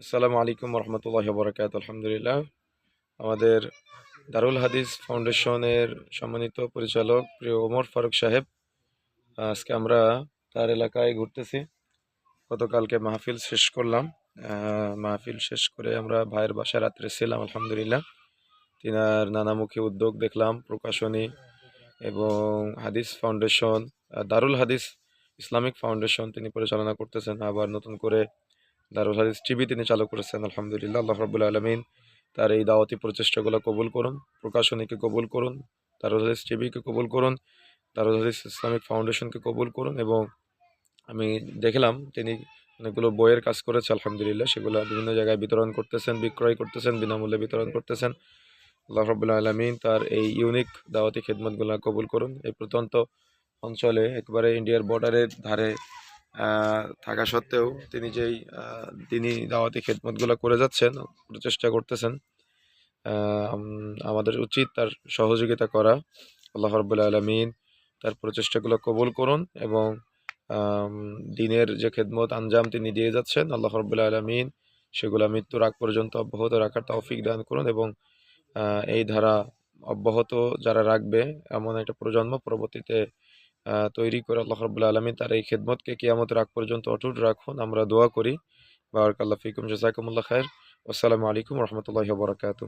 আসসালামু আলাইকুম রহমতুল্লাহ বরকাত আলহামদুলিল্লাহ। আমাদের দারুল হাদিস ফাউন্ডেশনের সম্মানিত পরিচালক প্রিয় ওমর ফারুক সাহেব, আজকে আমরা তার এলাকায় ঘুরতেছি। গতকালকে মাহফিল শেষ করলাম। মাহফিল শেষ করে আমরা ভাইয়ের বাসায় রাত্রে ছিলাম, আলহামদুলিল্লাহ। তিনার নানামুখী উদ্যোগ দেখলাম, প্রকাশনী এবং হাদিস ফাউন্ডেশন দারুল হাদিস ইসলামিক ফাউন্ডেশন তিনি পরিচালনা করতেছেন। আবার নতুন করে দারুল হাদিস টিভি তিনি চালু করেছেন, আলহামদুলিল্লাহ, আল্লাহ রাবুল আলমিন তার এই দাওয়াতি প্রচেষ্টাগুলো কবুল করুন, প্রকাশনীকে কবুল করুন, দারুল হাদিস টিভিকে কবুল করুন, দারুল হাদিস ইসলামিক ফাউন্ডেশনকে কবুল করুন এবং আমি দেখলাম তিনি অনেকগুলো বইয়ের কাজ করেছে, আলহামদুলিল্লাহ, সেগুলো বিভিন্ন জায়গায় বিতরণ করতেছেন, বিক্রয় করতেছেন, বিনামূল্যে বিতরণ করতেছেন। আল্লাহ রাবুল্লাহ আলমিন তার এই ইউনিক দাওয়াতি খেদমতগুলো কবুল করুন। এই প্রত্যন্ত অঞ্চলে একবারে ইন্ডিয়ার বর্ডারের ধারে থাকা সত্ত্বেও তিনি যেই তিনি দাওয়াতি খেদমতগুলো করে যাচ্ছেন প্রচেষ্টা করতেছেন আমাদের উচিত তার সহযোগিতা করা। আল্লাহ রব্বুল্লাহ আলমিন তার প্রচেষ্টাগুলো কবুল করুন এবং দিনের যে খেদমত আঞ্জাম তিনি দিয়ে যাচ্ছেন, আল্লাহ রব্বুল্লাহ আলমিন সেগুলো মৃত্যুর আগ পর্যন্ত অব্যাহত রাখার তৌফিক দান করুন এবং এই ধারা অব্যাহত যারা রাখবে, এমন একটা প্রজন্ম পরবর্তীতে তৈরি করে আল্লাহ রবুল্লা আলমী তার এই খেদমতকে কিয়ামত আগ পর্যন্ত অটুট রাখুন। আমরা দোয়া করি। বারাকাল্লাহ ফিকুম, জাজাকুমুল্লাহ খায়ের আসসালামু আলাইকুম রহমতুল্লাহ বরকাত